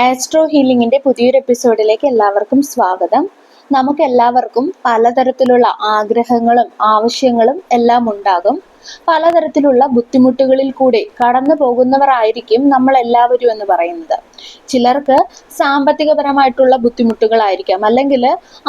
Astro ഹീലിംഗിന്റെ പുതിയൊരു എപ്പിസോഡിലേക്ക് എല്ലാവർക്കും സ്വാഗതം. നമുക്ക് എല്ലാവർക്കും പലതരത്തിലുള്ള ആഗ്രഹങ്ങളും ആവശ്യങ്ങളും എല്ലാം ഉണ്ടാകും. പലതരത്തിലുള്ള ബുദ്ധിമുട്ടുകളിൽ കൂടി കടന്നു പോകുന്നവരായിരിക്കും നമ്മൾ എല്ലാവരും എന്ന് പറയുന്നത്. ചിലർക്ക് സാമ്പത്തികപരമായിട്ടുള്ള ബുദ്ധിമുട്ടുകളായിരിക്കാം അല്ലെങ്കിൽ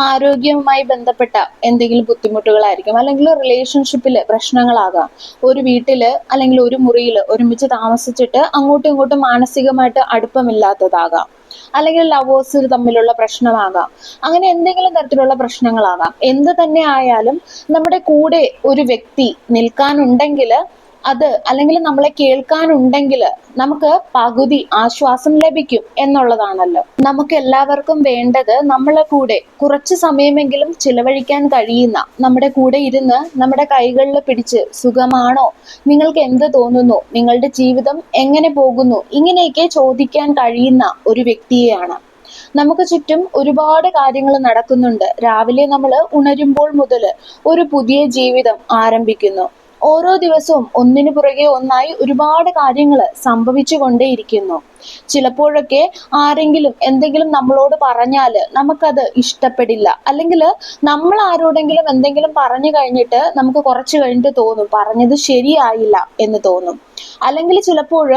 ആരോഗ്യവുമായി ബന്ധപ്പെട്ട എന്തെങ്കിലും ബുദ്ധിമുട്ടുകളായിരിക്കും അല്ലെങ്കിൽ റിലേഷൻഷിപ്പിൽ പ്രശ്നങ്ങളാകാം. ഒരു വീട്ടിൽ അല്ലെങ്കിൽ ഒരു മുറിയിൽ ഒരുമിച്ച് താമസിച്ചിട്ട് അങ്ങോട്ടും ഇങ്ങോട്ടും മാനസികമായിട്ട് അടുപ്പമില്ലാത്തതാകാം. അല്ലെങ്കിൽ ലവേഴ്സ് തമ്മിലുള്ള പ്രശ്നമാകാം. അങ്ങനെ എന്തെങ്കിലും തരത്തിലുള്ള പ്രശ്നങ്ങളാകാം. എന്ത് തന്നെ ആയാലും നമ്മുടെ കൂടെ ഒരു വ്യക്തി നിൽക്കാനുണ്ടെങ്കിൽ അത് അല്ലെങ്കിൽ നമ്മളെ കേൾക്കാനുണ്ടെങ്കിൽ നമുക്ക് പകുതി ആശ്വാസം ലഭിക്കും എന്നുള്ളതാണല്ലോ. നമുക്ക് എല്ലാവർക്കും വേണ്ടത് നമ്മളെ കൂടെ കുറച്ച് സമയമെങ്കിലും ചിലവഴിക്കാൻ കഴിയുന്ന നമ്മുടെ കൂടെ ഇരുന്ന് നമ്മുടെ കൈകളിൽ പിടിച്ച് സുഖമാണോ നിങ്ങൾക്ക് എന്ത് തോന്നുന്നു നിങ്ങളുടെ ജീവിതം എങ്ങനെ പോകുന്നു ഇങ്ങനെയൊക്കെ ചോദിക്കാൻ കഴിയുന്ന ഒരു വ്യക്തിയെയാണ്. നമുക്ക് ചുറ്റും ഒരുപാട് കാര്യങ്ങൾ നടക്കുന്നുണ്ട്. രാവിലെ നമ്മൾ ഉണരുമ്പോൾ മുതൽ ഒരു പുതിയ ജീവിതം ആരംഭിക്കുന്നു. ഓരോ ദിവസവും ഒന്നിനു പുറകെ ഒന്നായി ഒരുപാട് കാര്യങ്ങൾ സംഭവിച്ചു കൊണ്ടേയിരിക്കുന്നു. ചിലപ്പോഴൊക്കെ ആരെങ്കിലും എന്തെങ്കിലും നമ്മളോട് പറഞ്ഞാൽ നമുക്കത് ഇഷ്ടപ്പെടില്ല. അല്ലെങ്കിൽ നമ്മൾ ആരോടെങ്കിലും എന്തെങ്കിലും പറഞ്ഞു കഴിഞ്ഞിട്ട് നമുക്ക് കുറച്ച് കഴിഞ്ഞിട്ട് തോന്നും പറഞ്ഞത് ശരിയായില്ല എന്ന് തോന്നും. അല്ലെങ്കിൽ ചിലപ്പോൾ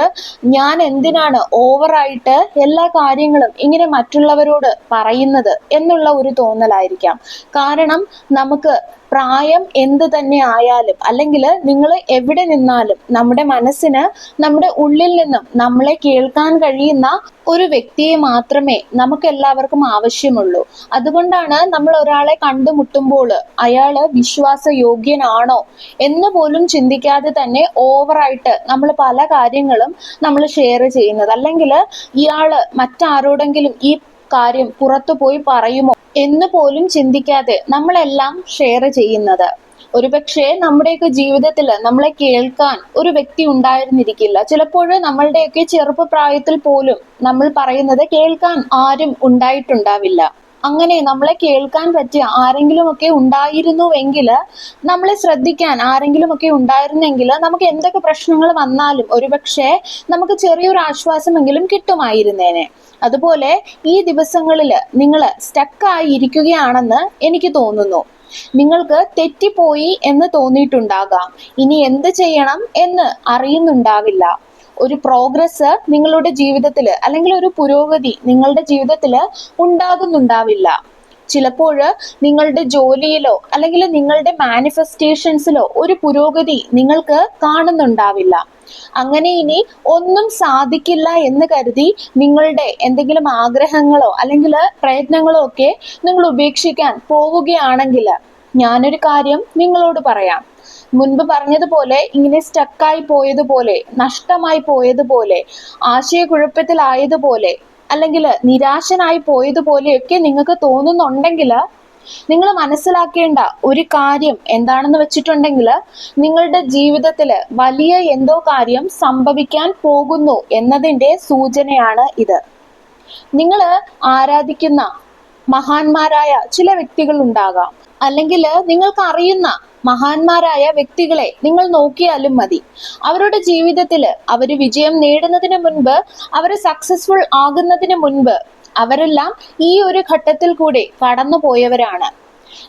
ഞാൻ എന്തിനാണ് ഓവറായിട്ട് എല്ലാ കാര്യങ്ങളും ഇങ്ങനെ മറ്റുള്ളവരോട് പറയുന്നത് എന്നുള്ള ഒരു തോന്നലായിരിക്കാം. കാരണം നമുക്ക് പ്രായം എന്ത് തന്നെ ആയാലും അല്ലെങ്കിൽ നിങ്ങൾ എവിടെ നിന്നാലും നമ്മുടെ മനസ്സിന് നമ്മുടെ ഉള്ളിൽ നിന്നും നമ്മളെ കേൾക്കാൻ കഴിയുന്ന ഒരു വ്യക്തിയെ മാത്രമേ നമുക്ക് എല്ലാവർക്കും ആവശ്യമുള്ളൂ. അതുകൊണ്ടാണ് നമ്മൾ ഒരാളെ കണ്ടുമുട്ടുമ്പോൾ അയാൾ വിശ്വാസയോഗ്യനാണോ എന്ന് പോലും ചിന്തിക്കാതെ തന്നെ ഓവറായിട്ട് നമ്മൾ പല കാര്യങ്ങളും നമ്മൾ ഷെയർ ചെയ്യുന്നത്. അല്ലെങ്കിൽ ഇയാൾ മറ്റാരോടെങ്കിലും ഈ കാര്യം പുറത്തു പോയി പറയുമോ എന്ന് പോലും ചിന്തിക്കാതെ നമ്മളെല്ലാം ഷെയർ ചെയ്യുന്നത്. ഒരുപക്ഷെ നമ്മുടെയൊക്കെ ജീവിതത്തിൽ നമ്മളെ കേൾക്കാൻ ഒരു വ്യക്തി ഉണ്ടായിരുന്നിരിക്കില്ല. ചിലപ്പോൾ നമ്മളുടെയൊക്കെ ചെറുപ്പ പ്രായത്തിൽ പോലും നമ്മൾ പറയുന്നത് കേൾക്കാൻ ആരും ഉണ്ടായിട്ടുണ്ടാവില്ല. അങ്ങനെ നമ്മളെ കേൾക്കാൻ പറ്റിയ ആരെങ്കിലും ഒക്കെ ഉണ്ടായിരുന്നുവെങ്കിൽ നമ്മളെ ശ്രദ്ധിക്കാൻ ആരെങ്കിലും ഒക്കെ ഉണ്ടായിരുന്നെങ്കിൽ നമുക്ക് എന്തൊക്കെ പ്രശ്നങ്ങൾ വന്നാലും ഒരുപക്ഷെ നമുക്ക് ചെറിയൊരു ആശ്വാസമെങ്കിലും കിട്ടുമായിരുന്നേനെ. അതുപോലെ ഈ ദിവസങ്ങളിൽ നിങ്ങൾ സ്റ്റക്കായി ഇരിക്കുകയാണെന്ന് എനിക്ക് തോന്നുന്നു. നിങ്ങൾക്ക് തെറ്റിപ്പോയി എന്ന് തോന്നിയിട്ടുണ്ടാകാം. ഇനി എന്ത് ചെയ്യണം എന്ന് അറിയുന്നുണ്ടാവില്ല. ഒരു പ്രോഗ്രസ് നിങ്ങളുടെ ജീവിതത്തിൽ അല്ലെങ്കിൽ ഒരു പുരോഗതി നിങ്ങളുടെ ജീവിതത്തിൽ ഉണ്ടാകുന്നുണ്ടാവില്ല. ചിലപ്പോൾ നിങ്ങളുടെ ജോലിയിലോ അല്ലെങ്കിൽ നിങ്ങളുടെ മാനിഫെസ്റ്റേഷൻസിലോ ഒരു പുരോഗതി നിങ്ങൾക്ക് കാണുന്നുണ്ടാവില്ല. അങ്ങനെ ഇനി ഒന്നും സാധിക്കില്ല എന്ന് കരുതി നിങ്ങളുടെ എന്തെങ്കിലും ആഗ്രഹങ്ങളോ അല്ലെങ്കിൽ പ്രയത്നങ്ങളോ ഒക്കെ നിങ്ങൾ ഉപേക്ഷിക്കാൻ പോവുകയാണെങ്കിൽ ഞാനൊരു കാര്യം നിങ്ങളോട് പറയാം. മുൻപ് പറഞ്ഞതുപോലെ ഇങ്ങനെ സ്റ്റക്കായി പോയതുപോലെ നഷ്ടമായി പോയതുപോലെ ആശയക്കുഴപ്പത്തിലായതുപോലെ അല്ലെങ്കിൽ നിരാശനായി പോയതുപോലെയൊക്കെ നിങ്ങൾക്ക് തോന്നുന്നുണ്ടെങ്കിൽ നിങ്ങൾ മനസ്സിലാക്കേണ്ട ഒരു കാര്യം എന്താണെന്ന് വെച്ചിട്ടുണ്ടെങ്കിൽ നിങ്ങളുടെ ജീവിതത്തിൽ വലിയ എന്തോ കാര്യം സംഭവിക്കാൻ പോകുന്നു എന്നതിന്റെ സൂചനയാണ് ഇത്. നിങ്ങൾ ആരാധിക്കുന്ന മഹാന്മാരായ ചില വ്യക്തികൾ ഉണ്ടാകാം. അല്ലെങ്കിൽ നിങ്ങൾക്ക് അറിയുന്ന മഹാന്മാരായ വ്യക്തികളെ നിങ്ങൾ നോക്കിയാലും മതി. അവരുടെ ജീവിതത്തിൽ അവർ വിജയം നേടുന്നതിന് മുൻപ് അവർ സക്സസ്ഫുൾ ആകുന്നതിന് മുൻപ് അവരെല്ലാം ഈ ഒരു ഘട്ടത്തിൽ കൂടി കടന്നു പോയവരാണ്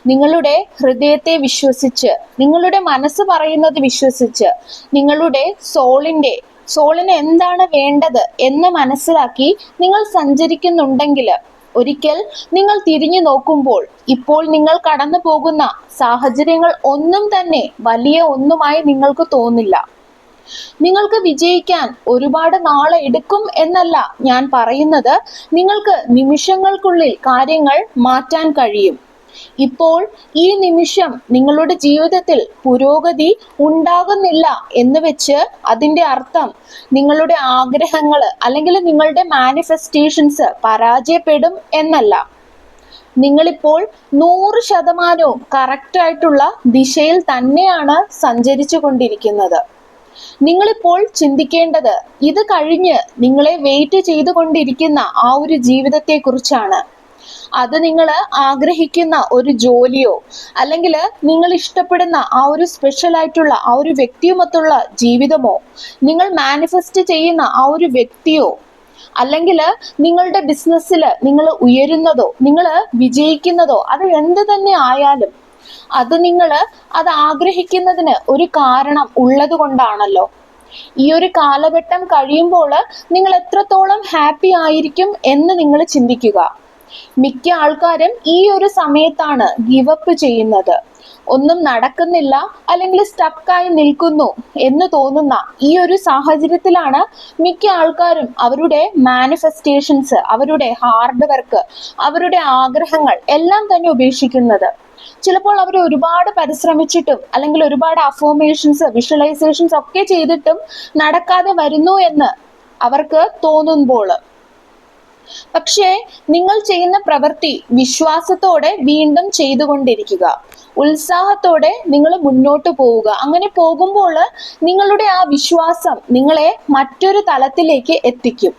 നിങ്ങളുടെ ഹൃദയത്തെ വിശ്വസിച്ച് നിങ്ങളുടെ മനസ്സ് പറയുന്നത് വിശ്വസിച്ച് നിങ്ങളുടെ സോളിന്റെ സോളിന് എന്താണ് വേണ്ടത് എന്ന് മനസ്സിലാക്കി നിങ്ങൾ സഞ്ചരിക്കുന്നുണ്ടെങ്കിൽ ഒരിക്കൽ നിങ്ങൾ തിരിഞ്ഞു നോക്കുമ്പോൾ ഇപ്പോൾ നിങ്ങൾ കടന്നു പോകുന്ന സാഹചര്യങ്ങൾ ഒന്നും തന്നെ വലിയ ഒന്നുമായി നിങ്ങൾക്ക് തോന്നില്ല. നിങ്ങൾക്ക് വിജയിക്കാൻ ഒരുപാട് നാളെ എടുക്കും എന്നല്ല ഞാൻ പറയുന്നത്. നിങ്ങൾക്ക് നിമിഷങ്ങൾക്കുള്ളിൽ കാര്യങ്ങൾ മാറ്റാൻ കഴിയും. ഇപ്പോൾ ഈ നിമിഷം നിങ്ങളുടെ ജീവിതത്തിൽ പുരോഗതി ഉണ്ടാകുന്നില്ല എന്ന് വെച്ച് അതിന്റെ അർത്ഥം നിങ്ങളുടെ ആഗ്രഹങ്ങൾ അല്ലെങ്കിൽ നിങ്ങളുടെ മാനിഫെസ്റ്റേഷൻസ് പരാജയപ്പെടും എന്നല്ല. നിങ്ങളിപ്പോൾ നൂറ് ശതമാനവും കറക്റ്റായിട്ടുള്ള ദിശയിൽ തന്നെയാണ് സഞ്ചരിച്ചു കൊണ്ടിരിക്കുന്നത്. നിങ്ങളിപ്പോൾ ചിന്തിക്കേണ്ടത് ഇത് കഴിഞ്ഞ് നിങ്ങളെ വെയിറ്റ് ചെയ്തുകൊണ്ടിരിക്കുന്ന ആ ഒരു ജീവിതത്തെക്കുറിച്ചാണ്. അത് നിങ്ങൾ ആഗ്രഹിക്കുന്ന ഒരു ജോലിയോ അല്ലെങ്കിൽ നിങ്ങൾ ഇഷ്ടപ്പെടുന്ന ആ ഒരു സ്പെഷ്യൽ ആയിട്ടുള്ള ആ ഒരു വ്യക്തിയുമൊത്തുള്ള ജീവിതമോ നിങ്ങൾ മാനിഫെസ്റ്റ് ചെയ്യുന്ന ആ ഒരു വ്യക്തിയോ അല്ലെങ്കിൽ നിങ്ങളുടെ ബിസിനസ്സിൽ നിങ്ങൾ ഉയരുന്നതോ നിങ്ങൾ വിജയിക്കുന്നതോ അത് എന്ത് തന്നെ ആയാലും അത് നിങ്ങൾ അത് ആഗ്രഹിക്കുന്നതിന് ഒരു കാരണം ഉള്ളത് കൊണ്ടാണല്ലോ. ഈ ഒരു കാലഘട്ടം കഴിയുമ്പോൾ നിങ്ങൾ എത്രത്തോളം ഹാപ്പി ആയിരിക്കും എന്ന് നിങ്ങൾ ചിന്തിക്കുക. മിക്ക ആൾക്കാരും ഈ ഒരു സമയത്താണ് ഗിവപ്പ് ചെയ്യുന്നത്. ഒന്നും നടക്കുന്നില്ല അല്ലെങ്കിൽ സ്റ്റക്കായി നിൽക്കുന്നു എന്ന് തോന്നുന്ന ഈ ഒരു സാഹചര്യത്തിലാണ് മിക്ക ആൾക്കാരും അവരുടെ മാനിഫെസ്റ്റേഷൻസ് അവരുടെ ഹാർഡ് വർക്ക് അവരുടെ ആഗ്രഹങ്ങൾ എല്ലാം തന്നെ ഉപേക്ഷിക്കുന്നത്. ചിലപ്പോൾ അവർ ഒരുപാട് പരിശ്രമിച്ചിട്ടും അല്ലെങ്കിൽ ഒരുപാട് അഫോമേഷൻസ് വിഷ്വലൈസേഷൻസ് ഒക്കെ ചെയ്തിട്ടും നടക്കാതെ വരുന്നു എന്ന് അവർക്ക് തോന്നുമ്പോൾ. പക്ഷേ നിങ്ങൾ ചെയ്യുന്ന പ്രവൃത്തി വിശ്വാസത്തോടെ വീണ്ടും ചെയ്തുകൊണ്ടിരിക്കുക. ഉത്സാഹത്തോടെ നിങ്ങൾ മുന്നോട്ട് പോവുക. അങ്ങനെ പോകുമ്പോൾ നിങ്ങളുടെ ആ വിശ്വാസം നിങ്ങളെ മറ്റൊരു തലത്തിലേക്ക് എത്തിക്കും.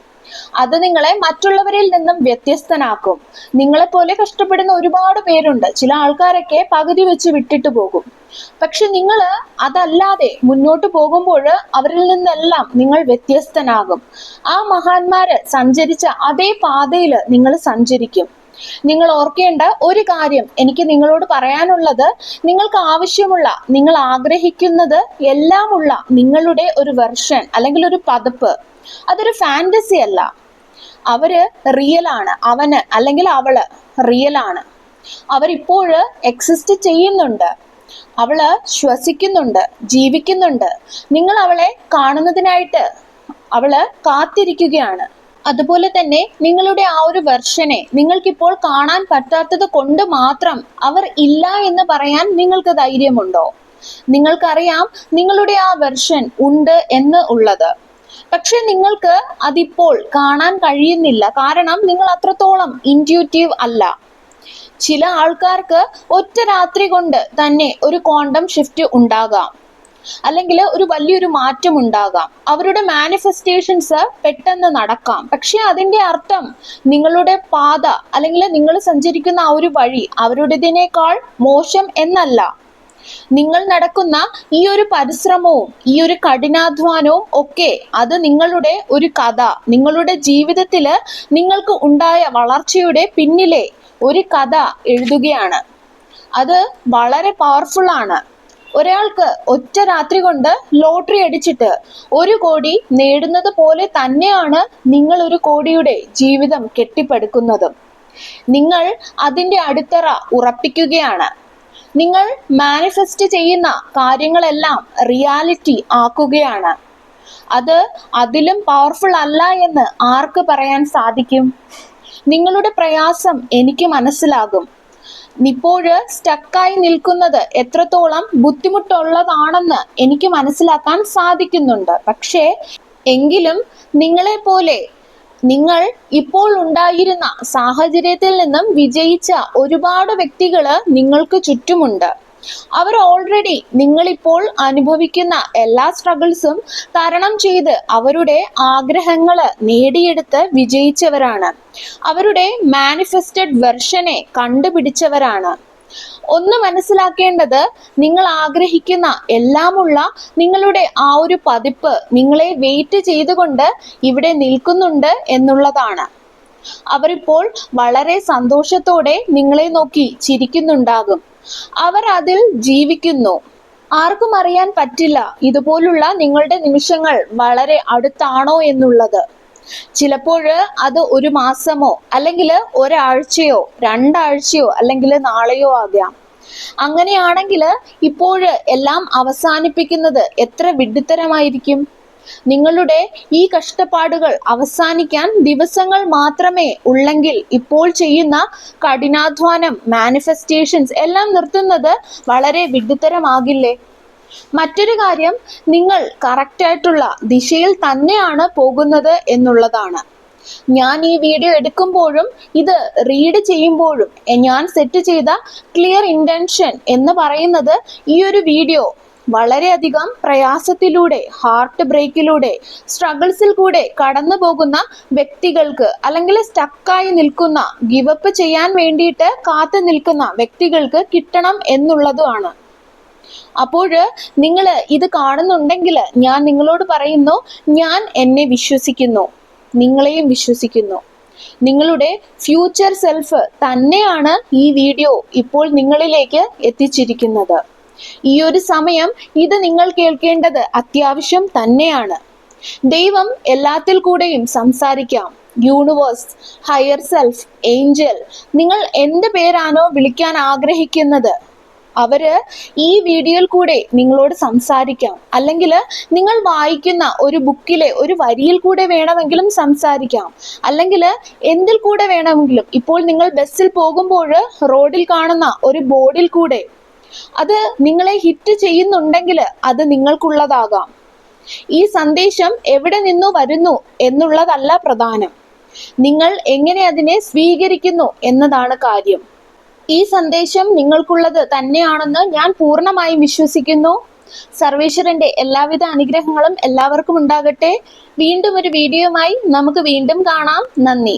അത് നിങ്ങളെ മറ്റുള്ളവരിൽ നിന്നും വ്യത്യസ്തനാക്കും. നിങ്ങളെ പോലെ കഷ്ടപ്പെടുന്ന ഒരുപാട് പേരുണ്ട്. ചില ആൾക്കാരൊക്കെ പകുതി വെച്ച് വിട്ടിട്ട് പോകും. പക്ഷെ നിങ്ങൾ അതല്ലാതെ മുന്നോട്ട് പോകുമ്പോൾ അവരിൽ നിന്നെല്ലാം നിങ്ങൾ വ്യത്യസ്തനാകും. ആ മഹാന്മാര് സഞ്ചരിച്ച അതേ പാതയിൽ നിങ്ങൾ സഞ്ചരിക്കും. നിങ്ങൾ ഓർക്കേണ്ട ഒരു കാര്യം എനിക്ക് നിങ്ങളോട് പറയാനുള്ളത് നിങ്ങൾക്ക് ആവശ്യമുള്ള നിങ്ങൾ ആഗ്രഹിക്കുന്നത് എല്ലാമുള്ള നിങ്ങളുടെ ഒരു വെർഷൻ അല്ലെങ്കിൽ ഒരു പതിപ്പ്. അതൊരു ഫാന്റസി അല്ല. അവർ റിയൽ ആണ് അവന് അല്ലെങ്കിൽ അവൾ റിയൽ ആണ്. അവരിപ്പോഴ് എക്സിസ്റ്റ് ചെയ്യുന്നുണ്ട്. അവൾ ശ്വസിക്കുന്നുണ്ട് ജീവിക്കുന്നുണ്ട്. നിങ്ങൾ അവളെ കാണുന്നതിനായിട്ട് അവൾ കാത്തിരിക്കുകയാണ്. അതുപോലെ തന്നെ നിങ്ങളുടെ ആ ഒരു വെർഷനെ നിങ്ങൾക്കിപ്പോൾ കാണാൻ പറ്റാത്തത് കൊണ്ട് മാത്രം അവർ ഇല്ല എന്ന് പറയാൻ നിങ്ങൾക്ക് ധൈര്യമുണ്ടോ? നിങ്ങൾക്കറിയാം നിങ്ങളുടെ ആ വെർഷൻ ഉണ്ട് എന്ന് ഉള്ളത്. പക്ഷെ നിങ്ങൾക്ക് അതിപ്പോൾ കാണാൻ കഴിയുന്നില്ല. കാരണം നിങ്ങൾ അത്രത്തോളം ഇന്റ്യൂറ്റീവ് അല്ല. ചില ആൾക്കാർക്ക് ഒറ്റ രാത്രി കൊണ്ട് തന്നെ ഒരു ക്വാണ്ടം ഷിഫ്റ്റ് ഉണ്ടാകാം. അല്ലെങ്കിൽ ഒരു വലിയൊരു മാറ്റം ഉണ്ടാകാം. അവരുടെ മാനിഫെസ്റ്റേഷൻസ് പെട്ടെന്ന് നടക്കാം. പക്ഷെ അതിന്റെ അർത്ഥം നിങ്ങളുടെ പാത അല്ലെങ്കിൽ നിങ്ങൾ സഞ്ചരിക്കുന്ന ആ ഒരു വഴി അവരുടേതിനേക്കാൾ മോശം എന്നല്ല. നിങ്ങൾ നടക്കുന്ന ഈ ഒരു പരിശ്രമവും ഈ ഒരു കഠിനാധ്വാനവും ഒക്കെ അത് നിങ്ങളുടെ ഒരു കഥ. നിങ്ങളുടെ ജീവിതത്തിൽ നിങ്ങൾക്ക് ഉണ്ടായ വളർച്ചയുടെ പിന്നിലെ ഒരു കഥ എഴുതുകയാണ്. അത് വളരെ പവർഫുൾ ആണ്. ഒരാൾക്ക് ഒറ്റ രാത്രി കൊണ്ട് ലോട്ടറി അടിച്ചിട്ട് ഒരു കോടി നേടുന്നത് പോലെ തന്നെയാണ് നിങ്ങൾ ഒരു കോടിയുടെ ജീവിതം കെട്ടിപ്പടുക്കുന്നതും. നിങ്ങൾ അതിന്റെ അടിത്തറ ഉറപ്പിക്കുകയാണ്. നിങ്ങൾ മാനിഫെസ്റ്റ് ചെയ്യുന്ന കാര്യങ്ങളെല്ലാം റിയാലിറ്റി ആക്കുകയാണ്. അത് അതിലും പവർഫുൾ അല്ല എന്ന് ആർക്ക് പറയാൻ സാധിക്കും? നിങ്ങളുടെ പ്രയാസം എനിക്ക് മനസ്സിലാകും. ഇപ്പോഴ് സ്റ്റക്കായി നിൽക്കുന്നത് എത്രത്തോളം ബുദ്ധിമുട്ടുള്ളതാണെന്ന് എനിക്ക് മനസ്സിലാക്കാൻ സാധിക്കുന്നുണ്ട്. പക്ഷേ എങ്കിലും നിങ്ങളെ പോലെ നിങ്ങൾ ഇപ്പോൾ ഉണ്ടായിരുന്ന സാഹചര്യത്തിൽ നിന്നും വിജയിച്ച ഒരുപാട് വ്യക്തികൾ നിങ്ങൾക്ക് ചുറ്റുമുണ്ട്. അവർ ഓൾറെഡി നിങ്ങളിപ്പോൾ അനുഭവിക്കുന്ന എല്ലാ സ്ട്രഗിൾസും തരണം ചെയ്ത് അവരുടെ ആഗ്രഹങ്ങൾ നേടിയെടുത്ത് വിജയിച്ചവരാണ്. അവരുടെ മാനിഫെസ്റ്റഡ് വെർഷനെ കണ്ടുപിടിച്ചവരാണ്. ഒന്ന് മനസ്സിലാക്കേണ്ടത് നിങ്ങൾ ആഗ്രഹിക്കുന്ന എല്ലാമുള്ള നിങ്ങളുടെ ആ ഒരു പതിപ്പ് നിങ്ങളെ വെയിറ്റ് ചെയ്തുകൊണ്ട് ഇവിടെ നിൽക്കുന്നുണ്ട് എന്നുള്ളതാണ്. അവരിപ്പോൾ വളരെ സന്തോഷത്തോടെ നിങ്ങളെ നോക്കി ചിരിക്കുന്നുണ്ടാകും. അവർ അതിൽ ജീവിക്കുന്നു. ആർക്കും അറിയാൻ പറ്റില്ല ഇതുപോലുള്ള നിങ്ങളുടെ നിമിഷങ്ങൾ വളരെ അടുത്താണോ എന്നുള്ളത്. ചിലപ്പോൾ അത് ഒരു മാസമോ അല്ലെങ്കിൽ ഒരാഴ്ചയോ രണ്ടാഴ്ചയോ അല്ലെങ്കിൽ നാളെയോ ആകാം. അങ്ങനെയാണെങ്കിൽ ഇപ്പോഴ് എല്ലാം അവസാനിപ്പിക്കുന്നത് എത്ര വിഡ്ഢിത്തരമായിരിക്കും? നിങ്ങളുടെ ഈ കഷ്ടപ്പാടുകൾ അവസാനിക്കാൻ ദിവസങ്ങൾ മാത്രമേ ഉള്ളെങ്കിൽ ഇപ്പോൾ ചെയ്യുന്ന കഠിനാധ്വാനം മാനിഫെസ്റ്റേഷൻസ് എല്ലാം നിർത്തുന്നത് വളരെ വിഡ്ഢിത്തരമാകില്ലേ? മറ്റൊരു കാര്യം നിങ്ങൾ കറക്റ്റായിട്ടുള്ള ദിശയിൽ തന്നെയാണ് പോകുന്നത് എന്നുള്ളതാണ്. ഞാൻ ഈ വീഡിയോ എടുക്കുമ്പോഴും ഇത് റീഡ് ചെയ്യുമ്പോഴും ഞാൻ സെറ്റ് ചെയ്ത ക്ലിയർ ഇന്റൻഷൻ എന്ന് പറയുന്നത് ഈ ഒരു വീഡിയോ വളരെയധികം പ്രയാസത്തിലൂടെ ഹാർട്ട് ബ്രേക്കിലൂടെ സ്ട്രഗിൾസിൽ കൂടെ കടന്നു പോകുന്ന വ്യക്തികൾക്ക് അല്ലെങ്കിൽ സ്റ്റക്കായി നിൽക്കുന്ന ഗിവപ്പ് ചെയ്യാൻ വേണ്ടിയിട്ട് കാത്തു നിൽക്കുന്ന വ്യക്തികൾക്ക് കിട്ടണം എന്നുള്ളതുമാണ്. അപ്പോൾ നിങ്ങൾ ഇത് കാണുന്നുണ്ടെങ്കിൽ ഞാൻ നിങ്ങളോട് പറയുന്നു ഞാൻ എന്നെ വിശ്വസിക്കുന്നു. നിങ്ങളെയും വിശ്വസിക്കുന്നു. നിങ്ങളുടെ ഫ്യൂച്ചർ സെൽഫ് തന്നെയാണ് ഈ വീഡിയോ ഇപ്പോൾ നിങ്ങളിലേക്ക് എത്തിച്ചിരിക്കുന്നത്. ഈ ഒരു സമയം ഇത് നിങ്ങൾ കേൾക്കേണ്ടത് അത്യാവശ്യം തന്നെയാണ്. ദൈവം എല്ലാത്തിൽ കൂടെയും സംസാരിക്കാം. യൂണിവേഴ്സ് ഹയർ സെൽഫ് ഏഞ്ചൽ നിങ്ങൾ എന്ത് പേരാണോ വിളിക്കാൻ ആഗ്രഹിക്കുന്നത്? അവർ ഈ വീഡിയോയിൽ കൂടെ നിങ്ങളോട് സംസാരിക്കാം. അല്ലെങ്കിൽ നിങ്ങൾ വായിക്കുന്ന ഒരു ബുക്കിലെ ഒരു വരിയിൽ കൂടെ വേണമെങ്കിലും സംസാരിക്കാം. അല്ലെങ്കിൽ എന്തിൽ കൂടെ വേണമെങ്കിലും. ഇപ്പോൾ നിങ്ങൾ ബസ്സിൽ പോകുമ്പോൾ റോഡിൽ കാണുന്ന ഒരു ബോർഡിൽ കൂടെ അത് നിങ്ങളെ ഹിറ്റ് ചെയ്യുന്നുണ്ടെങ്കിൽ അത് നിങ്ങൾക്കുള്ളതാകാം. ഈ സന്ദേശം എവിടെ നിന്നു വരുന്നു എന്നുള്ളതല്ല പ്രധാനം. നിങ്ങൾ എങ്ങനെ അതിനെ സ്വീകരിക്കുന്നു എന്നതാണ് കാര്യം. ഈ സന്ദേശം നിങ്ങൾക്കുള്ളത് തന്നെയാണെന്ന് ഞാൻ പൂർണമായും വിശ്വസിക്കുന്നു. സർവേശ്വരന്റെ എല്ലാവിധ അനുഗ്രഹങ്ങളും എല്ലാവർക്കും ഉണ്ടാകട്ടെ. വീണ്ടും ഒരു വീഡിയോയുമായി നമുക്ക് വീണ്ടും കാണാം. നന്ദി.